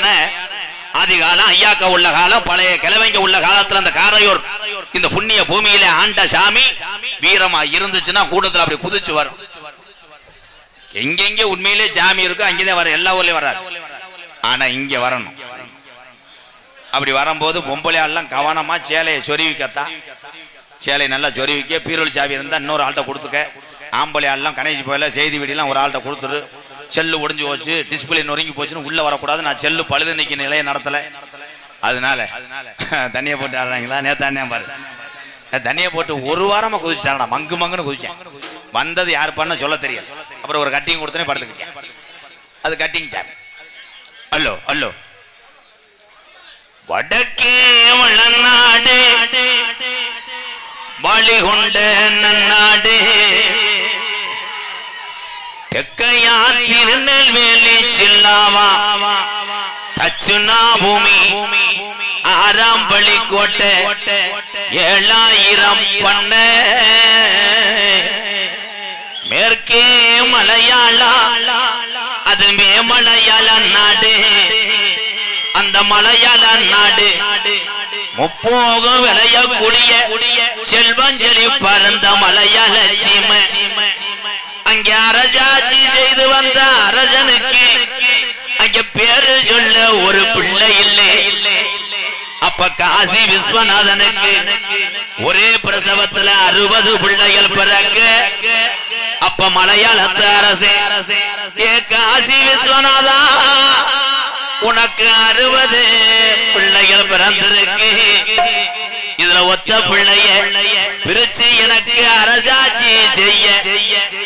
உண்மையான ஆதி காலம் ஐயாக்க உள்ள காலம் பழைய கிழவைங்க உள்ள காலத்துல அந்த காரையூர் இந்த புண்ணிய பூமியில ஆண்ட சாமி வீரமா இருந்துச்சுன்னா கூட்டத்துல அப்படி குதிச்சு வரும். எங்கெங்க உண்மையிலே சாமி இருக்கோ அங்கேதான் வர எல்லா ஊர்லயும் வராது. ஆனா இங்க வரணும். அப்படி வரும்போது பொம்பளையாள்லாம் கவனமா சேலையை சொருவிக்கத்தா. சேலை நல்லா சொருவிக்க பீரோல் சாவி இருந்தா இன்னொரு ஆள்கிட்ட கொடுத்துக்க. ஆம்பளை ஆள்லாம் கணேசி போயில செய்தி வீடியெல்லாம் ஒரு ஆள்கிட்ட கொடுத்துரு. செல்லு ஒடிஞ்சு போச்சு டிஸ்பிளே நொறுங்கி போச்சுன்னு உள்ள வரக்கூடாது. நான் செல்லு பழுது நிக்க நிலையை நடத்தல. அதனால தண்ணியை போட்டு ஆடுறாங்களா? நேத்தானே பாரு. நான் தண்ணியை போட்டு ஒரு வாரமா குதிச்சிட்டாங்கடா. மங்கு மங்குன்னு குதிச்சேன். வந்தது யார் பண்ண சொல்ல தெரியாது. அப்புறம் ஒரு கட்டிங் கொடுத்தனே படுத்துக்கிட்டேன். அது கட்டிங் சார் அல்லோ அல்லோ வடக்கே வளநாடு வாளி கொண்ட நன்னாடு. தெக்கையா திருநெல்வேலி சில்லாவா? தச்சுனா பூமி ஆறாம் பள்ளி கோட்டை ஏழாயிரம் பண்ண. மேற்கே மலையாளா அது மேமலையாள நாடு. அந்த மலையாள நாடு முப்போகம் விளையக்கூடிய செல்வஞ்சலி பறந்த மலையாள சீமை. அங்கே அரசாட்சி செய்து வந்த அரசனுக்கு அங்க பேரு சொல்ல ஒரு பிள்ளை இல்லை. அப்ப காசி விஸ்வநாதனுக்கு ஒரே பிரசவத்துல அறுபது பிள்ளைகள் பிறக்க அப்ப மலையாளத்து அரசே ஏ காசி விஸ்வநாதா உனக்கு அறுபது பிள்ளைகள் பிறந்திருக்கு. இதுல ஒத்த பிள்ளைய பிரிச்சு எனக்கு அரசாட்சி செய்ய.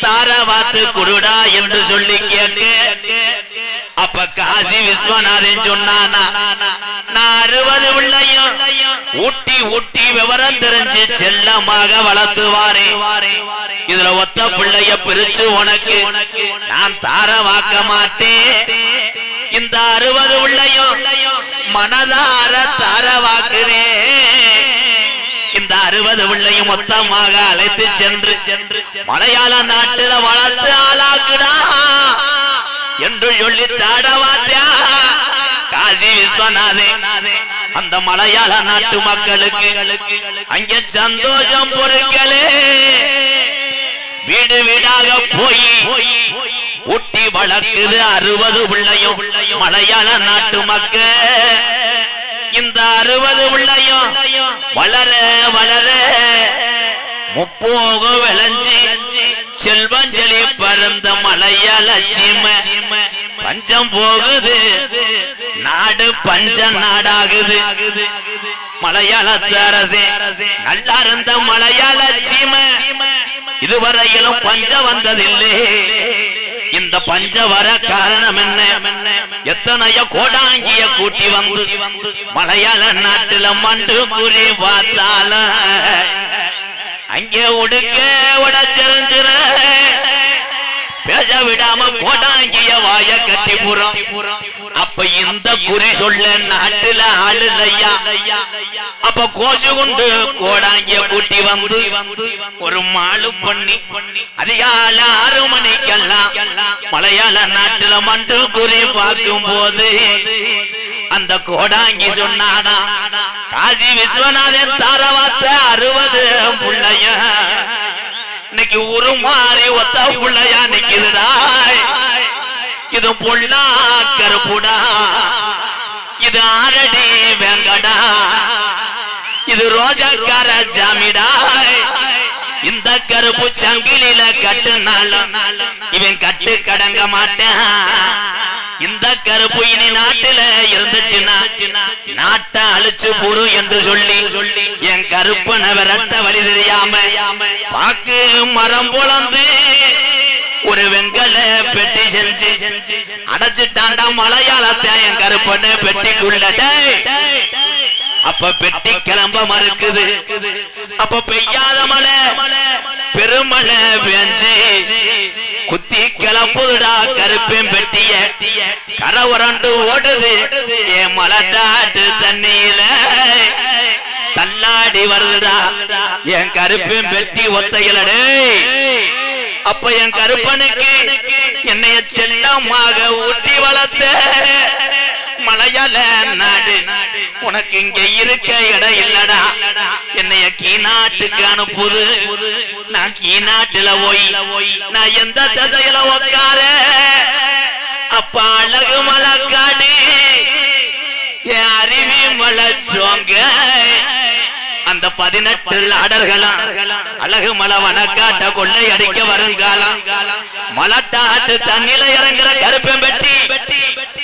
தார வாத்து குருடா என்று சொல்லி கேட்க. அப்ப காசி விஸ்வநாதன் சொன்னானா நான் அறுபது பிள்ளையும் ஊட்டி ஊட்டி விவரம் தெரிஞ்சு செல்லமாக வளர்த்துவாரே. இதுல ஒத்த பிள்ளைய பிரிச்சு உனக்கு நான் தார வாக்க மாட்டேன். இந்த அறுபது உள்ளையும் மனதார தார இந்த அறுபது பிள்ளையும் மொத்தமாக அழைத்து சென்று சென்று மலையாள நாட்டில வளர்த்து ஆளாக்குடா என்று சொல்லி தாடவாத்தியா காசி விஸ்வநாதே அந்த மலையாள நாட்டு மக்களுக்கு அங்கே சந்தோஷம் பொருட்களே வீடு வீடாக போய் ஊட்டி வளர்க்குது அறுபது பிள்ளையும் மலையாள நாட்டு மக்கள். அறுபது பிள்ளையும் வளர வளர. முப்போக விளைஞ்சி செல்வஞ்சலி பறந்த மலையாள பஞ்சம் போகுது. நாடு பஞ்ச நாடாகுது. மலையாளத்து அரசே நல்லா இருந்த மலையாள சீம. இதுவரையிலும் பஞ்சம் வந்ததில்லை. இந்த பஞ்ச வர காரணம் என்ன? எத்தனையோ கோடாங்கிய கூட்டி வந்து மலையாள நாட்டுல மண்டு புரி பார்த்தால. அங்கே உடுக்க உடச்சிருஞ்சிர பேச விடாம கோடாங்கிய வாய கட்டி புறம். அப்ப இந்த குறி சொல்ல நாட்டுல ஆளுலையா அப்ப கோசு கொண்டு கோடாங்கிய கூட்டி வந்து ஒரு மாலு பண்ணி அதிகால ஆறு மணிக்கெல்லாம் மலையாள நாட்டுல மண்டு குறி பார்க்கும் போது அந்த கோடாங்கி சொன்னானா காசி விஸ்வநாதன் தாரவாத்த அறுபது பிள்ளைய இன்னைக்கு உருமாறி ஒத்த பிள்ளையா நிக்கிறதா இது பொள்ளா கருப்புடா? இது ஆரடி வெங்கடா? இது ரோஜாக்கார ஜாமிடா? இந்த கருப்பு சங்கிலில கட்டுனாலும் இவன் கட்டு கடங்க மாட்டான். இந்த கருப்பு இனி நாட்டுல இருந்துச்சுன்னா நாட்டை அழிச்சு புரு என்று சொல்லி சொல்லி என் கருப்பனை விரட்ட வழி தெரியாம பாக்கு மரம் பொழந்து ஒரு வெங்கல பெட்டி செஞ்சு அடைச்சிட்டாண்டா மலையாளத்தை என் கருப்பண்ண பெட்டிக்குள்ள. அப்ப பெட்டி கிளம்ப மறுக்குது. அப்ப பெய்யாத மழை பெருமழை பெஞ்சு குத்தி கிளம்புடா கருப்பேன் பெட்டிய. கரை உரண்டு ஓடுது என் மலட்டாட்டு தண்ணியில. தள்ளாடி வருதுடா என் கருப்பேன் பெட்டி ஒத்தையிலடே அப்ப என் கருப்பனுக்கு என்னைய செல்லமாக ஊட்டி வளர்த்த மலையாள நாடு. உனக்கு இங்க இருக்க இடம் இல்லடா. என்னைய கீநாட்டுக்கு அனுப்புது. நான் கீநாட்டுல போய் நான் எந்த திசையில உக்கார? அப்ப அழகு மலக்காடு. என் அருவி மலச்சோங்க அந்த பதினெட்டு ஆடர்களும் அழகு மலை வனக்காட்ட கொள்ளை அடிக்க வருங்காலம் மலட்டாட்டு தண்ணில இறங்குற கருப்பம் பெட்டி.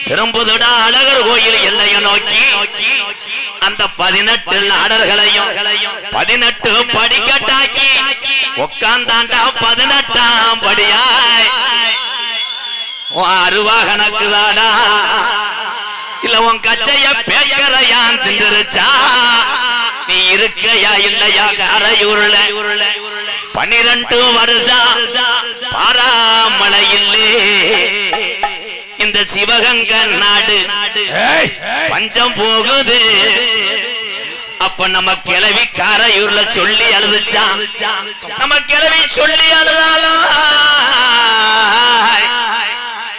திரும்புதுடா அழகர் கோயில் எல்லையை நோக்கி. அந்த பதினெட்டு ஆடர்களையும் பதினெட்டு படிக்கட்டாக்கி. உட்காந்தாண்டா பதினெட்டாம் படியாய். உன் அருவா கணக்குதாடா இல்ல உன் கச்சைய பேக்கரையான் திண்டுருச்சா நீ இருக்கையா இல்லையா? கரையுருள. பன்னிரண்டு வருஷம் பாராமலை இல்லே இந்த சிவகங்க நாடு பஞ்சம் போகுது. அப்ப நம்ம கிளவி காரையூர்ல சொல்லி அழுதுச்சான் நம்ம கிளவி சொல்லி அழுதாலும்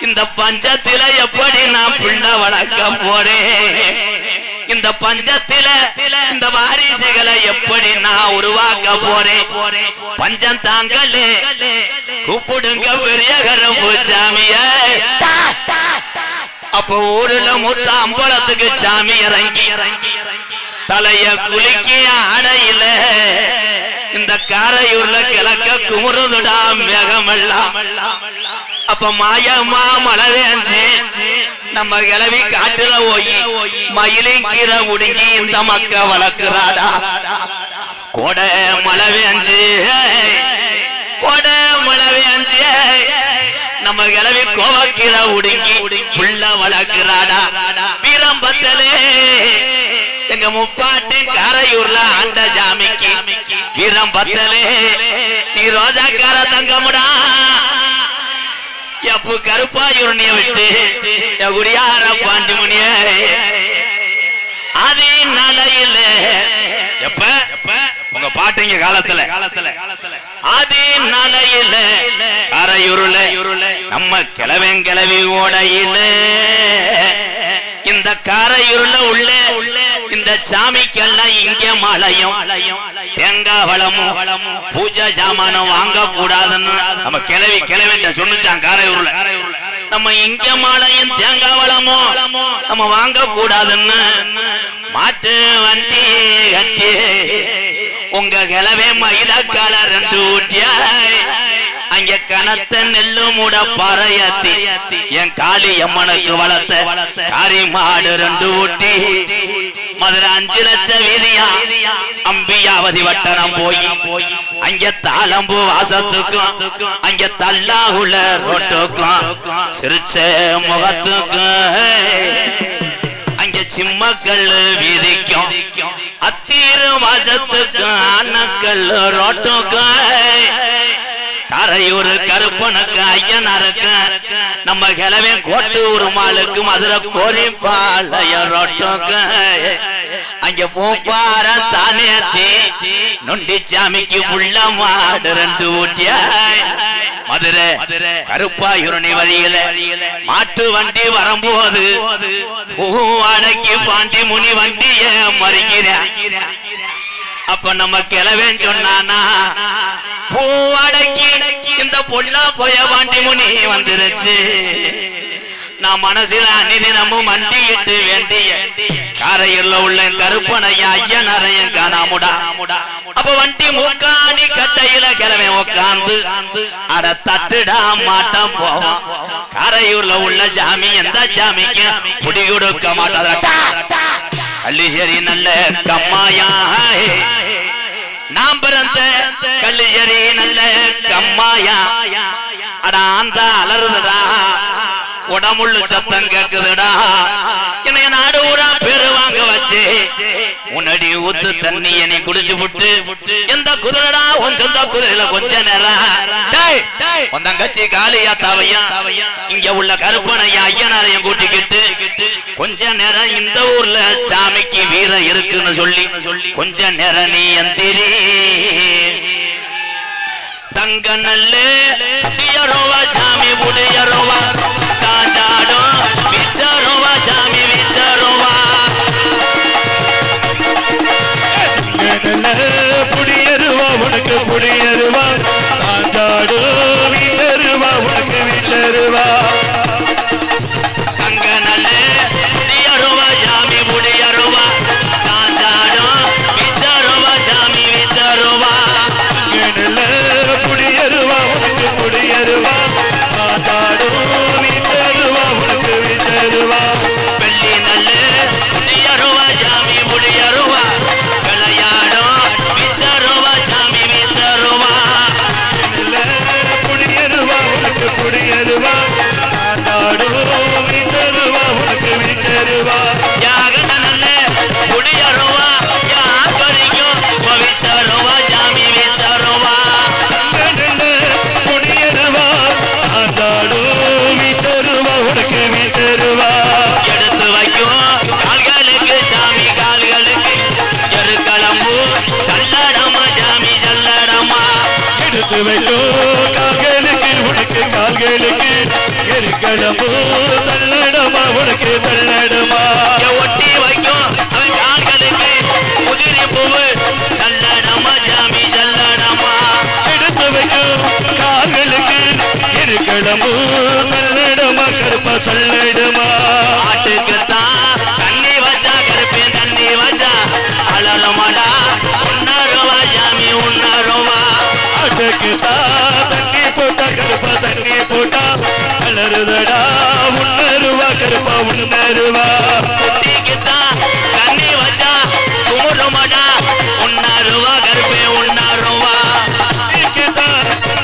இந்த பஞ்சத்தில எப்படி நான் பிள்ளை வளர்க்க போறேன்? இந்த பஞ்சத்தில இந்த வாரிசுகளை எப்படி நான் உருவாக்க போறேன்? பஞ்சம் தாங்களே கூப்பிடுங்க பெரிய கரம்பு சாமிய அப்ப ஊருல மொத்த அம்பலத்துக்கு சாமி இறங்கி தலைய குலுக்கி அடையில இந்த காரையூர்ல கிழக்க குமுறுதுடா மேகமெல்லாம். அப்ப மாயமா மழை வேஞ்சு நம்ம கிளவி காட்டுல போய் மயிலை கீர முடுங்கி இந்த மக்க வளர்க்கிறாடா. கொடை மழை அஞ்சு கொடை மழை அஞ்சு நம்ம கிளவி கோவக்கீரை உடுங்கி புள்ள வளர்க்கிறாடா. வீரம்பத்தலே எங்க முப்பாட்டு காரையூர்ல ஆண்ட ஜாமிக்கு. வீரம்பத்தலே நீ ரோஜாக்கார தங்கமுடா. எப்பு கருப்பாயூரணிய விட்டு என் குடியார பாண்டி முனிய அது நலையில எப்ப? உங்க பாட்டுங்க காலத்துல. காலத்துல காலத்துல அது நலையில அரையுருள நம்ம கிளவன் கிளவி ஓடையில. இந்த காரையுருள உள்ள சாமிக்கெல்லாம் இங்க மலையும். தேங்காய் வளமும் பூஜை சாமானம் வாங்க கூடாதுன்னு நம்ம கிளவி கிளவிட்ட சொன்னுச்சான் காரையூர்ல. நம்ம இங்க மாலையும் தேங்காய் வளமும் நம்ம வாங்க கூடாதுன்னு மாட்டு வண்டி கட்டி உங்க கிளவே மயிலக்கால ரெண்டு ஊட்டியாய். அங்க கனத்த நெல்லு மூட பறையத்தி என் காளி அம்மனுக்கு வளர்த்த காரி மாடு ரெண்டு ஊட்டி. மதுரை அஞ்சு லட்சம் வீதியா? அம்பியாவதி வட்டணம் போய் அங்க தாளம்பு வாசத்துக்கும் அங்க தல்லாகுள்ள ரோட்டுக்கும் சிரிச்ச முகத்துக்கும் அங்க சிம்மக்கல் வீதிக்கும் அத்தீரு வாசத்துக்கும் அன்னக்கல் ரோட்டுக்கும் கரையூர் கருப்பனுக்கு ஐயனாருக்கு. நம்ம கிளவே கோட்டு உருமாளுக்கு மதுரை கோரிப்பாளையரோட்டுக்கு அங்க பூப்பார தானேத்தி நொண்டி சாமிக்கு உள்ள மாடு ரெண்டு ஊட்டியாய் மதுரை கருப்பாயுரணி வழியில மாட்டு வண்டி வரும்போது பூவாடைக்கு பாண்டி முனி வண்டிய மறிக்கிறேன். அப்ப நம்ம கிளவேன் சொன்னானா பூவடக்கி இந்த பொல்லா போய வாண்டி முனி வந்துருச்சு. நான் மனசுல அந்நிதினமும் மண்டியிட்டு வேண்டிய காரையில் உள்ள கருப்பனையா ஐயன் அறையும் காணாமுடா. அப்ப வண்டி மூக்காணி கட்டையில கிளம்பி உட்காந்து அட தட்டுடா மாட்டம் போவோம். காரையூர்ல உள்ள ஜாமி எந்த ஜாமிக்கு புடி கொடுக்க மாட்டாதா அள்ளிசேரி நல்ல கம்மாயா நாம் பிறந்த கல்லியரி நல்ல கம்மாயா. அட அந்த அலறுதுடா. உடமுள்ளு சத்தம் கேக்குதுடா. என்னைய நாடு ஊரா பேரு வாங்க வச்சு. உன்னடி ஊத்து தண்ணி நீ குடிச்சு விட்டு எந்த குதிரடா? உன் சொந்த குதிரையில கொஞ்ச நேரம். உன் தங்கச்சி காளியா தாவையா. இங்க உள்ள கருப்பனையா ஐயனாரையும் கூட்டிக்கிட்டு. கொஞ்ச நேரம் இந்த ஊர்ல சாமிக்கு வீரம் இருக்குன்னு சொல்லி கொஞ்ச நேரம் நீ எந்திரி. தங்க நல்ல சாமி உடையரோவா. காத்து வைக்கும் கால்களுக்கு உனக்கு கால்களுக்கு இருக்கடமோ தள்ளடமா உனக்கு தள்ளடமா. ஒட்டி வைக்கும் அவன் கால்களுக்கு உதிரி பூவு சல்லடமா ஜாமி சல்லடமா. எடுத்து வைக்கும் கருப்பா சல்லடமா. உன்னருவா குட்டிக்குத்தான் தண்ணி வச்சா குமுறுமாடா. உன்னருவா கருப்பே உன்னருவா. ஆட்டுக்குத்தா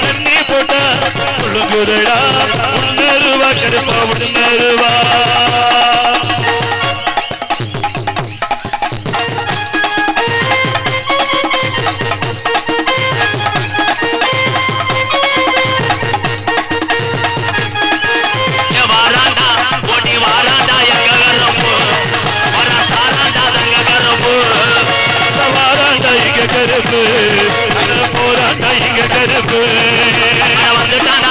தண்ணி போட்டா புழுகுதடா உன்னருவா கருப்பா உன்னருவா. கருப்பு. போராண்டா இங்க கருப்பு அட